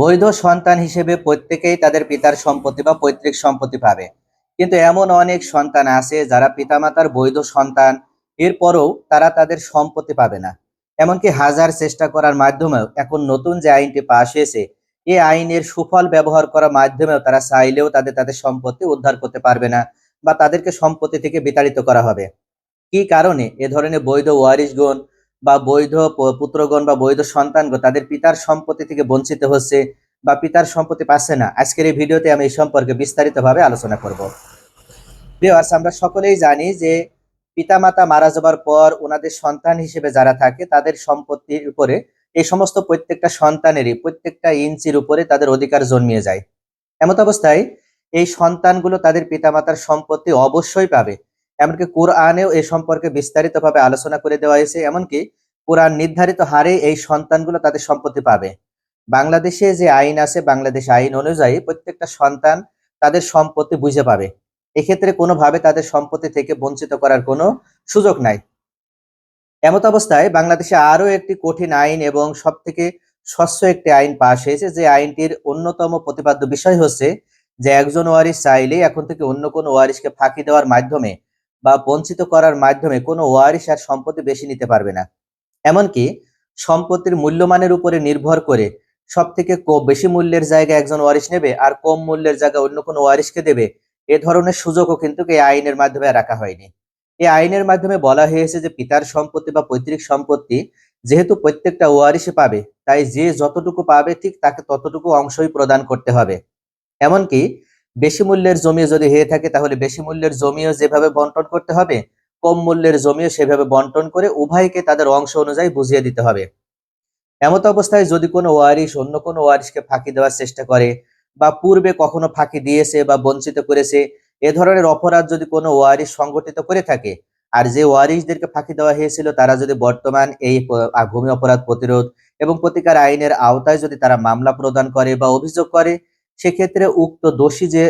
বৈধ সন্তান হিসেবে প্রত্যেকেই তাদের পিতার সম্পত্তি বা পৈতৃক সম্পত্তি পাবে। কিন্তু এমন অনেক সন্তান আছে যারা পিতামাতার বৈধ সন্তান, এরপরও তারা তাদের সম্পত্তি পাবে না। এমনকি হাজার চেষ্টা করার মাধ্যমেও এখন নতুন যে আইনটি পাশ হয়েছে এই আইনের সুফল ব্যবহার করার মাধ্যমেও তারা চাইলেও তাদের তাদের সম্পত্তি উদ্ধার করতে পারবে না বা তাদেরকে সম্পত্তি থেকে বিতাড়িত করা হবে। কি কারণে এ ধরনের বৈধ ওয়ারিশগণ বা বৈধ পুত্রগণ বা বৈধ সন্তানগণ তাদের পিতার সম্পত্তি থেকে বঞ্চিত হচ্ছে বা পিতার সম্পত্তি পাচ্ছে না। আজকের এই ভিডিওতে আমি এই সম্পর্কে বিস্তারিতভাবে আলোচনা করব। ভিউয়ার্স, আমরা সকলেই জানি যে পিতামাতা মারা যাবার পর ওনাদের সন্তান হিসেবে যারা থাকে, তাদের সম্পত্তির উপরে, এই সমস্ত প্রত্যেকটা সন্তানেরই, প্রত্যেকটা ইঞ্চির উপরে তাদের অধিকার জন্মিয়ে যায়। এমত অবস্থায় এই সন্তানগুলো তাদের পিতামাতার সম্পত্তি অবশ্যই পাবে। এমনকি কোরআনেও এই সম্পর্কে বিস্তারিতভাবে আলোচনা করে দেওয়া হয়েছে, এমনকি কোরআন নির্ধারিত হারে এই সন্তানগুলো তাদের সম্পত্তি পাবে। বাংলাদেশে যে আইন আছে, বাংলাদেশ আইন অনুযায়ী প্রত্যেকটা সন্তান তাদের সম্পত্তি বুঝে পাবে। এক্ষেত্রে কোনোভাবে তাদের সম্পত্তি থেকে বঞ্চিত করার কোনো সুযোগ নাই। এমত অবস্থায় বাংলাদেশে আরও একটি কঠিন আইন এবং সব থেকে স্বচ্ছ একটি আইন পাশ হয়েছে, যে আইনটির অন্যতম প্রতিপাদ্য বিষয় হচ্ছে যে একজন ওয়ারিশ চাইলে এখন থেকে অন্য কোনো ওয়ারিশকে ফাঁকি দেওয়ার মাধ্যমে বা বঞ্চিত করার মাধ্যমে কোনো ওয়ারিশ আর সম্পত্তি বেশি নিতে পারবে না। এমনকি সম্পত্তির মূল্যমানের উপরে নির্ভর করে সব থেকে বেশি মূল্যের জায়গায় একজন ওয়ারিশ নেবে আর কম মূল্যের জায়গায় অন্য কোনো ওয়ারিশকে দেবে, এ ধরনের সুযোগও কিন্তু এই আইনের মাধ্যমে রাখা হয়নি। এই আইনের মাধ্যমে বলা হয়েছে যে পিতার সম্পত্তি বা পৈতৃক সম্পত্তি যেহেতু প্রত্যেকটা ওয়ারিশে পাবে, তাই যে যতটুকু পাবে ঠিক তাকে ততটুকু অংশই প্রদান করতে হবে। এমনকি বেশি মূল্যের জমি যদি হয়ে থাকে, তাহলে বেশি মূল্যের জমিও যেভাবে বন্টন করতে হবে, কম মূল্যের জমিও সেভাবে বন্টন করে উভয়কে তাদের অংশ অনুযায়ী বুঝিয়ে দিতে হবে। এমত অবস্থায় যদি কোনো ওয়ারিশ অন্য কোনো ওয়ারিশকে ফাঁকি দেওয়ার চেষ্টা করে, বা পূর্বে কখনো ফাঁকি দিয়েছে বা বঞ্চিত করেছে, এ ধরনের অপরাধ যদি কোনো ওয়ারিশ সংগঠিত করে থাকে, আর যে ওয়ারিশদেরকে ফাঁকি দেওয়া হয়েছিল, তারা যদি বর্তমান এই ভূমি অপরাধ প্রতিরোধ এবং প্রতিকার আইনের আওতায় যদি তারা মামলা প্রদান করে বা অভিযোগ করে সেক্ষেত্রে উক্ত দোষী যে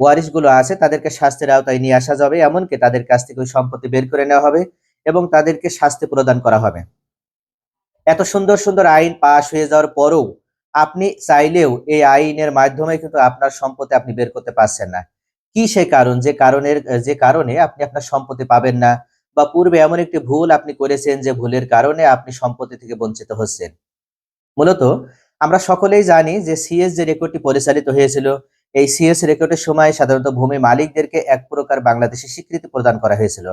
ওয়ারিশগুলো আছে, তাদেরকে শাস্তির আওতায় নিয়ে আসা যাবে, এমনকি তাদের কাছ থেকে ওই সম্পত্তি বের করে নেওয়া হবে এবং তাদেরকে শাস্তি প্রদান করা হবে। এত সুন্দর সুন্দর আইন পাশ হয়ে যাওয়ার পরেও আপনি চাইলেও এই আইনের মাধ্যমে কিন্তু আপনার সম্পত্তি আপনি বের করতে পারছেন না। কি সেই কারণ? যে কারণের, যে কারণে আপনি আপনার সম্পত্তি পাবেন না বা পূর্বে এমন একটি ভুল আপনি করেছেন যে ভুলের কারণে আপনি সম্পত্তি থেকে বঞ্চিত হচ্ছেন। মূলত আমরা সকলেই জানি যে সিএস যে রেকর্ডটি পরিচালিত হয়েছিল, এই সিএস রেকর্ডের সময় সাধারণত ভূমি মালিকদেরকে এক প্রকার বাংলাদেশে স্বীকৃতি প্রদান করা হয়েছিল।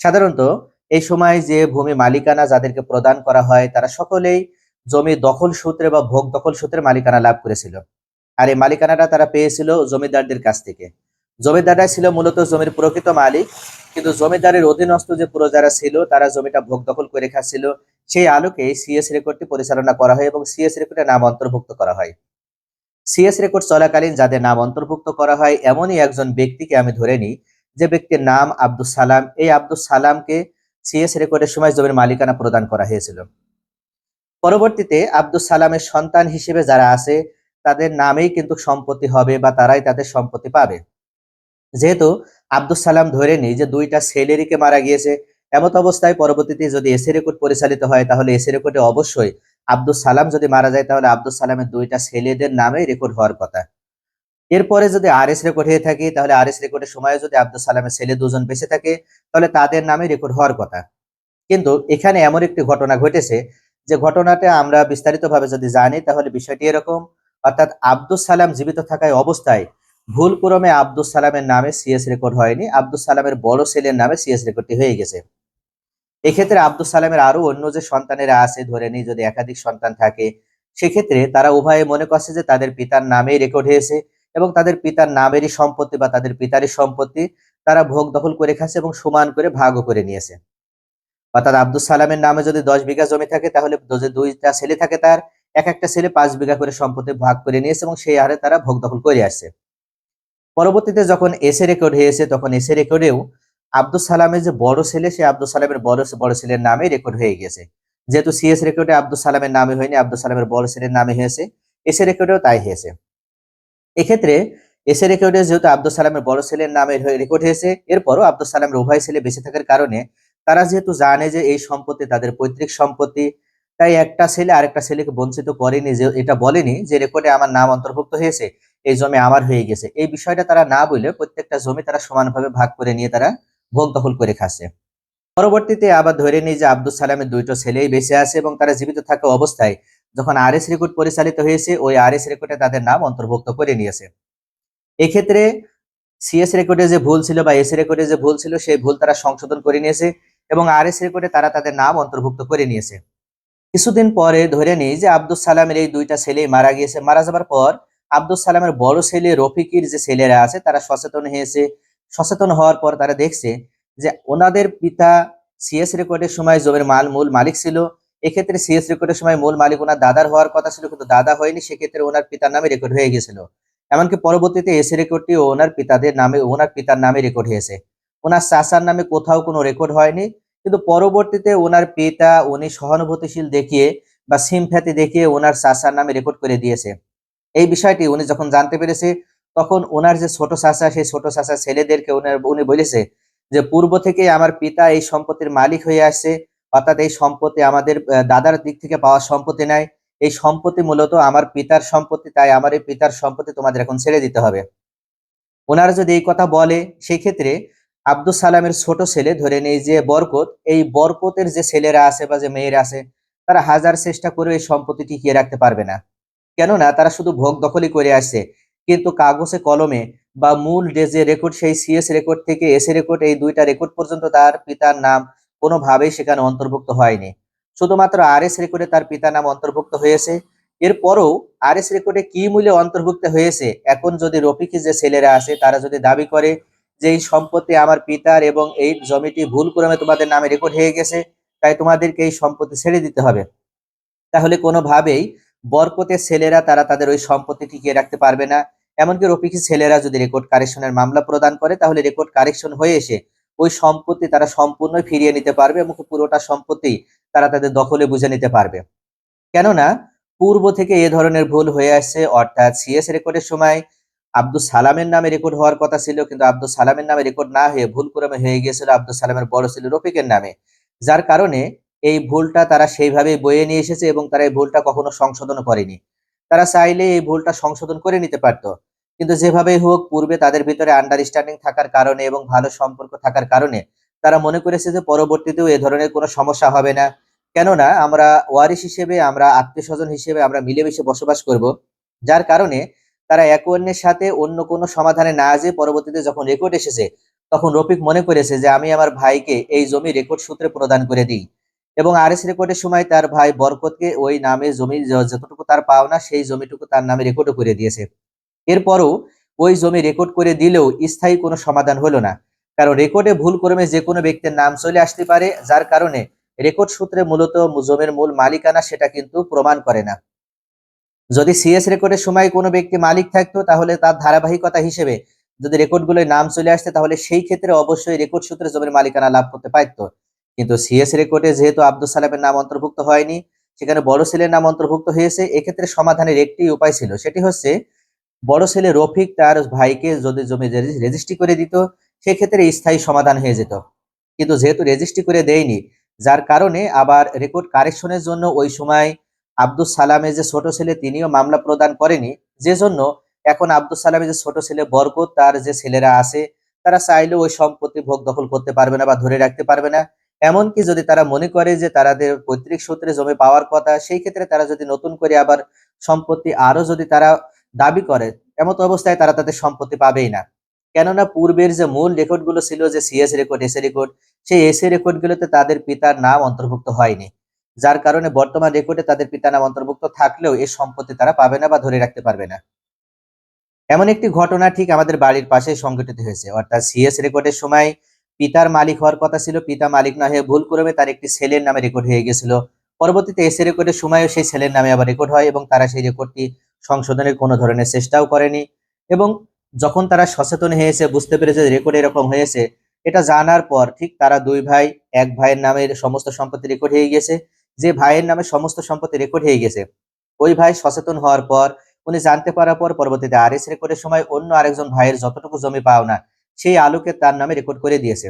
সাধারণত এই সময় যে ভূমি মালিকানা যাদেরকে প্রদান করা হয়, তারা সকলেই জমি দখল সূত্রে বা ভোগ দখল সূত্রে মালিকানা লাভ করেছিল। আর এই মালিকানাটা তারা পেয়েছিল জমিদারদের কাছ থেকে। জমিদাররা ছিল মূলত জমির প্রকৃত মালিক, কিন্তু জমিদারের অধীনস্থ যে প্রজারা ছিল, তারা জমিটা ভোগ দখল করে খাচ্ছিল। সেই আলোকে সিএস রেকর্ডটি পরিচালনা করা হয় এবং সিএস রেকর্ডে নাম অন্তর্ভুক্ত করা হয়। সিএস রেকর্ড চলাকালীন যাদের নাম অন্তর্ভুক্ত করা হয়, এমনই একজন ব্যক্তিকে আমি ধরে নিই, যে ব্যক্তির নাম আব্দুল সালাম। এই আব্দুল সালামকে সিএস রেকর্ডের সময় জমির মালিকানা প্রদান করা হয়েছিল। পরবর্তীতে আব্দুল সালামের সন্তান হিসেবে যারা আছে, তাদের নামেই কিন্তু সম্পত্তি হবে বা তারাই তাদের সম্পত্তি পাবে। যেহেতু আব্দুল সালাম ধরে নিই যে দুইটা ছেলেরইকে মারা গিয়েছে এমত অবস্থায় পরবর্তীতে যদি এসি রেকর্ড পরিচালিত হয়, তাহলে এসি রেকর্ডে অবশ্যই আব্দুল সালাম যদি মারা যায়, তাহলে আব্দুল সালামের দুইটা ছেলেদের নামে রেকর্ড হওয়ার কথা। এরপরে যদি আর এস রেকর্ড হয়ে থাকে, তাহলে আর এস রেকর্ডের সময় যদি আব্দুল সালামের ছেলে দুজন বেঁচে থাকে, তাহলে তাদের নামে রেকর্ড হওয়ার কথা। কিন্তু এখানে এমন একটি ঘটনা ঘটেছে যে ঘটনাটা আমরা বিস্তারিতভাবে যদি জানি, তাহলে বিষয়টি এরকম, অর্থাৎ আব্দুল সালাম জীবিত থাকায় অবস্থায় ভুল ক্রমে আব্দুল সালামের নামে সিএস রেকর্ড হয়নি আব্দুল সালামের বড় ছেলের নামে সিএস রেকর্ডটি হয়ে গেছে। এক্ষেত্রে আব্দুল সালামের আরও অন্য যে সন্তানেরা আছে, ধরে নিই যদি একাধিক সন্তান থাকে, সেক্ষেত্রে তারা উভয়ে মনে করছে যে তাদের পিতার নামেই রেকর্ড হয়েছে এবং তাদের পিতার নামেরই সম্পত্তি বা তাদের পিতারই সম্পত্তি তারা ভোগ দখল করে খাচ্ছে এবং সমান করে ভাগও করে নিয়েছে। অর্থাৎ আব্দুল সালামের নামে যদি দশ বিঘা জমি থাকে, তাহলে দুইটা ছেলে থাকে তার, এক একটা ছেলে পাঁচ বিঘা করে সম্পত্তি ভাগ করে নিয়েছে এবং সেই হারে তারা ভোগ দখল করে আসছে। পরবর্তীতে যখন এসে রেকর্ড হয়েছে, তখন এসে রেকর্ডেও আব্দুল সালামের যে বড় ছেলে, সে আব্দুল সালামের বড় বড় ছেলের নামে রেকর্ড হয়ে গেছে যেহেতু সিএস রেকর্ডে আব্দুল সালামের নামে হয়নি আব্দুল সালামের বড় ছেলের নামে হয়েছে। এসে রেকর্ডেও তাই হয়েছে। এক্ষেত্রে এসে রেকর্ডে যেহেতু আব্দুল সালামের বড় ছেলের নামে রেকর্ড হয়েছে, এরপরও আব্দুল সালামের উভয় ছেলে বেঁচে থাকার কারণে তারা যেহেতু জানে যে এই সম্পত্তি তাদের পৈতৃক সম্পত্তি, তাই একটা ছেলে আরেকটা ছেলেকে বঞ্চিত করেনি যে এটা বলেনি যে রেকর্ডে আমার নাম অন্তর্ভুক্ত হয়েছে, এই জমি আমার হয়ে গেছে। এই বিষয়টা তারা না বলে প্রত্যেকটা জমি তারা সমানভাবে ভাগ করে নিয়ে তারা ভোগ দখল করে খাচ্ছে। পরবর্তীতে আবার ধরে নিই যে আব্দুল সালামের দুইটো ছেলেই বেঁচে আছে এবং তারা জীবিত থাকা অবস্থায় যখন আর এস রেকর্ড পরিচালিত হয়েছে, ওই আর এস রেকর্ডে তাদের নাম অন্তর্ভুক্ত করে নিয়েছে। এক্ষেত্রে সিএস রেকর্ডে যে ভুল ছিল বা এস রেকর্ডে যে ভুল ছিল, সেই ভুল তারা সংশোধন করে নিয়েছে এবং আর এস রেকর্ডে তারা তাদের নাম অন্তর্ভুক্ত করে নিয়েছে। কিছুদিন পরে ধরে নিই যে আব্দুল সালামের এই দুইটা ছেলেই মারা গিয়েছে। মারা যাবার পর আব্দুল সালামের বড় ছেলে রফিকির যে ছেলেরা আছে, তারা সচেতন হয়েছে সচেতন হওয়ার পর তারা দেখছে যে ওনাদের পিতা সিএস রেকর্ডের সময় জমির মাল মূল মালিক ছিল। এক্ষেত্রে সিএস রেকর্ডের সময় মূল মালিক ওনার দাদার হওয়ার কথা ছিল কিন্তু দাদা হয়নি, সেক্ষেত্রে ওনার পিতার নামে রেকর্ড হয়ে গেছিল এমনকি পরবর্তীতে এসে রেকর্ডটি ওনার পিতাদের নামে, ওনার পিতার নামে রেকর্ড হয়েছে। ওনার চাচার নামে কোথাও কোনো রেকর্ড হয়নি, কিন্তু পরবর্তীতে ওনার পিতা উনি সহানুভূতিশীল দেখিয়ে বা সিমফ্যাতি দেখিয়ে ওনার চাচার নামে রেকর্ড করে দিয়েছে। এই বিষয়টি উনি যখন জানতে পেরেছে তখন ওনার যে ছোট চাচা, সেই ছোট চাচা ছেলেদেরকে উনার, উনি বলেছে যে, পূর্ব থেকে আমার পিতা এই সম্পত্তির মালিক হয়ে আসছে। অর্থাৎ এই সম্পত্তি আমাদের দাদার দিক থেকে পাওয়া সম্পত্তি নাই। এই সম্পত্তি মূলত আমার পিতার সম্পত্তি, তাই আমার এই পিতার সম্পত্তি তোমাদের এখন ছেড়ে দিতে হবে। ওনারা যদি এই কথা বলে সেই ক্ষেত্রে আব্দুল সালামের ছোট ছেলে ধরে নেই যে, বরকত, এই বরকতের যে ছেলেরা আছে বা যে মেয়েরা আছে, তারা হাজার চেষ্টা করে এই সম্পত্তি টিকিয়ে রাখতে পারবে না। কেননা তারা শুধু ভোগ দখলই করে আসছে। কিন্তু কাগজে কলমে বা মূল যে রেকর্ড সেই সিএস রেকর্ড থেকে এসএ রেকর্ড এই দুইটা রেকর্ড পর্যন্ত তার পিতার নাম কোনোভাবেই সেখানে অন্তর্ভুক্ত হয়নি। শুধুমাত্র আর এস রেকর্ডে তার পিতার নাম অন্তর্ভুক্ত হয়েছে। এরপরও আর এস রেকর্ডে কি মূল্যে অন্তর্ভুক্ত হয়েছে? এখন যদি রফিকি যে ছেলেরা আছে, তারা যদি দাবি করে যে এই সম্পত্তি আমার পিতার এবং এই জমিটি ভুল ক্রমে তোমাদের নামে রেকর্ড হয়ে গেছে, তাই তোমাদেরকে এই সম্পত্তি ছেড়ে দিতে হবে। তাহলে কোনোভাবেই বরকতের ছেলেরা তারা তাদের ওই সম্পত্তি টিকিয়ে রাখতে পারবে না। এমনকি রফিকি ছেলেরা যদি রেকর্ড কারেকশনের মামলা প্রদান করে, তাহলে রেকর্ড কারেকশন হয়ে এসে ওই সম্পত্তি তারা সম্পূর্ণ ফিরিয়ে নিতে পারবে এবং পুরোটা সম্পত্তি তারা তাদের দখলে বুঝে নিতে পারবে। কেননা, পূর্ব থেকে এ ধরনের ভুল হয়ে আসছে, অর্থাৎ সিএস রেকর্ডের সময় আব্দুল সালামের নামে রেকর্ড হওয়ার কথা ছিল, কিন্তু আব্দুল সালামের নামে রেকর্ড না হয়ে ভুল ক্রমে হয়ে গিয়েছিল আব্দুল সালামের বড় ছিল রফিকের নামে। যার কারণে এই ভুলটা তারা সেইভাবে বয়ে নিয়ে এসেছে এবং তারা এই ভুলটা কখনো সংশোধন করেনি। তারা চাইলে এই ভুলটা সংশোধন করে নিতে পারত। কিন্তু যেভাবেই হোক, পূর্বে তাদের ভিতরে আন্ডারস্ট্যান্ডিং থাকার কারণে এবং ভালো সম্পর্ক থাকার কারণে তারা মনে করেছে যে পরবর্তীতেও এ ধরনের কোনো সমস্যা হবে না। কেননা, আমরা ওয়ারিশ হিসেবে, আমরা আত্মীয় স্বজন হিসেবে আমরা মিলেমিশে বসবাস করব, যার কারণে তারা এক অন্যের সাথে অন্য কোনো সমাধানে না যেয়ে পরবর্তীতে যখন রেকর্ড এসেছে, তখন রফিক মনে করেছে যে, আমি আমার ভাইকে এই জমি রেকর্ড সূত্রে প্রদান করে দিই। এবং আর এস রেকর্ডের সময় তার ভাই বরকতকে ওই নামে জমি যতটুকু তার পাওনা সেই জমিটুকু তার নামে রেকর্ডও করে দিয়েছে। এরপরও ওই জমি রেকর্ড করে দিলেও স্থায়ী কোনো সমাধান হলো না। কারণ রেকর্ডে ভুল ক্রমে যে কোনো ব্যক্তির নাম চলে আসতে পারে, যার কারণে রেকর্ড সূত্রে মূলত জমির মূল মালিকানা সেটা কিন্তু প্রমাণ করে না। যদি সিএস রেকর্ডের সময় কোনো ব্যক্তি মালিক থাকতো, তাহলে তার ধারাবাহিকতা হিসেবে যদি রেকর্ডগুলোয় নাম চলে আসতে, তাহলে সেই ক্ষেত্রে অবশ্যই রেকর্ড সূত্রে জমির মালিকানা লাভ করতে পারতো। কিন্তু সিএস রেকর্ডে যেহেতু আব্দুল সালামের নাম অন্তর্ভুক্ত হয়নি, সেখানে বড় ছেলের নাম অন্তর্ভুক্ত হয়েছে, এক্ষেত্রে সমাধানের একটি উপায় ছিল। সেটি হচ্ছে, বড় ছেলে রফিক তার ভাইকে যদি জমি রেজিস্ট্রি করে দিত, সেক্ষেত্রে স্থায়ী সমাধান হয়ে যেত। কিন্তু যেহেতু রেজিস্ট্রি করে দেয়নি, যার কারণে আবার রেকর্ড কারেকশনের জন্য ওই সময় আব্দুল সালামের যে ছোট ছেলে, তিনিও মামলা প্রদান করেনি। যে জন্য এখন আব্দুল সালামের যে ছোট ছেলে বরকত, তার যে ছেলেরা আছে, তারা চাইলেও ওই সম্পত্তি ভোগ দখল করতে পারবে না বা ধরে রাখতে পারবে না। এমনকি যদি তারা মনে করে যে তাদের পৈতৃক সূত্রে জমি পাওয়ার কথা, সেই ক্ষেত্রে তারা যদি নতুন করে আবার সম্পত্তি আরও যদি তারা দাবি করে, এমত অবস্থায় তারা তাদের সম্পত্তি পাবেই না। কেননা পূর্বের যে মূল রেকর্ডগুলো ছিল যে সিএস রেকর্ড এসএ রেকর্ড, সেই এসএ রেকর্ড গুলোতে তাদের পিতার নাম অন্তর্ভুক্ত হয়নি। যার কারণে বর্তমান রেকর্ডে তাদের পিতার নাম অন্তর্ভুক্ত থাকলেও এই সম্পত্তি তারা পাবে না বা ধরে রাখতে পারবে না। এমন একটি ঘটনা ঠিক আমাদের বাড়ির পাশে সংঘটিত হয়েছে। অর্থাৎ সিএস রেকর্ডের সময় পিতার মালিক হওয়ার কথা ছিল, পিতা মালিক না হয়ে ভুল ক্রমে তার একটি ছেলের নামে রেকর্ড হয়ে গেছিল। পরবর্তীতে এসে রেকর্ডের সময়ও সেই ছেলের নামে আবার রেকর্ড হয় এবং তারা সেই রেকর্ডটি সংশোধনের কোনো ধরনের চেষ্টাও করেনি এবং যখন তারা সচেতন হয়েছে, বুঝতে পেরেছে রেকর্ড এরকম হয়েছে, এটা জানার পর ঠিক তারা দুই ভাই, এক ভাইয়ের নামের সমস্ত সম্পত্তি রেকর্ড হয়ে গেছে, যে ভাইয়ের নামে সমস্ত সম্পত্তি রেকর্ড হয়ে গেছে, ওই ভাই সচেতন হওয়ার পর, উনি জানতে পারার পর পরবর্তীতে আর এস রেকর্ডের সময় অন্য আরেকজন ভাইয়ের যতটুকু জমি পাও না সেই আলোকে তার নামে রেকর্ড করে দিয়েছে।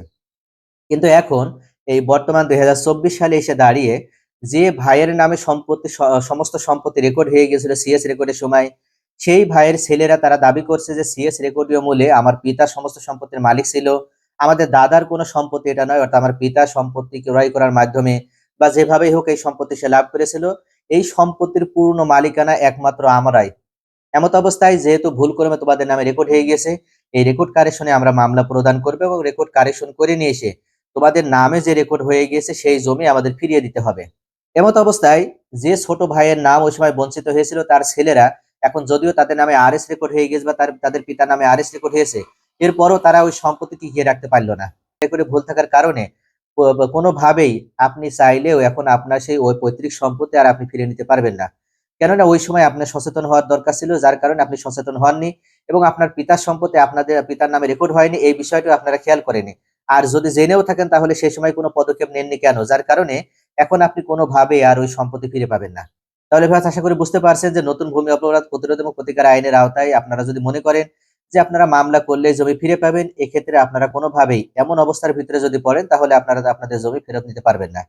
কিন্তু এখন এই বর্তমান দুই হাজার চব্বিশ সালে এসে দাঁড়িয়ে যে ভাইয়ের নামে সম্পত্তি সমস্ত সম্পত্তি রেকর্ড হয়ে গেছিল সিএস রেকর্ডের সময়, সেই ভাইয়ের ছেলেরা তারা দাবি করছে যে সিএস রেকর্ডীয় মূলে আমার পিতার সমস্ত সম্পত্তির মালিক ছিল, আমাদের দাদার কোনো সম্পত্তি এটা নয়, অর্থাৎ আমার পিতার সম্পত্তি ক্রয় করার মাধ্যমে বা যেভাবেই হোক এই সম্পত্তি সে লাভ করেছিল, এই সম্পত্তির পূর্ণ মালিকানা একমাত্র আমরাই। এমত অবস্থায় যেহেতু ভুল করে তোমাদের নামে রেকর্ড হয়ে গেছে এই রেকর্ড কারেকশনে আমরা মামলা প্রদান করব এবং রেকর্ড কারেকশন করে নিয়ে এসে তোমাদের নামে যে রেকর্ড হয়ে গিয়েছে সেই জমি আমাদের ফিরিয়ে দিতে হবে। এমত অবস্থায় যে ছোট ভাইয়ের নাম ওই সময় বঞ্চিত হয়েছিল, তার ছেলেরা এখন যদিও তাদের নামে আরএস রেকর্ড হয়ে গেছে বা তার, তাদের পিতার নামে আরএস রেকর্ড হয়েছে, এরপরও তারা ওই সম্পত্তি টিকিয়ে রাখতে পারল না। রেকর্ডে ভুল থাকার কারণে কোনোভাবেই আপনি চাইলেও এখন আপনার সেই ওই পৈতৃক সম্পত্তি আর আপনি ফিরে নিতে পারবেন না। কেননা ওই সময় আপনার সচেতন হওয়ার দরকার ছিল, যার কারণে আপনি সচেতন হননি। এবং আপনার পিতার সম্পত্তি আপনাদের পিতার নামে রেকর্ড হয়নি, এই বিষয়টি আপনারা খেয়াল করেনি। আর যদি জেনেও থাকেন, তাহলে সেই সময় কোনো পদক্ষেপ নেননি কেন? যার কারণে এখন আপনি কোনোভাবে আর ওই সম্পত্তি ফিরে পাবেন না। তাহলে ভাই, আশা করি বুঝতে পারছেন যে নতুন ভূমি অপরাধ প্রতিরোধ এবং প্রতিকার আইনের আওতায় আপনারা যদি মনে করেন যে আপনারা মামলা করলে জমি ফিরে পাবেন, এক্ষেত্রে আপনারা কোনোভাবেই এমন অবস্থার ভিতরে যদি পড়েন, তাহলে আপনারা আপনাদের জমি ফেরত নিতে পারবেন না।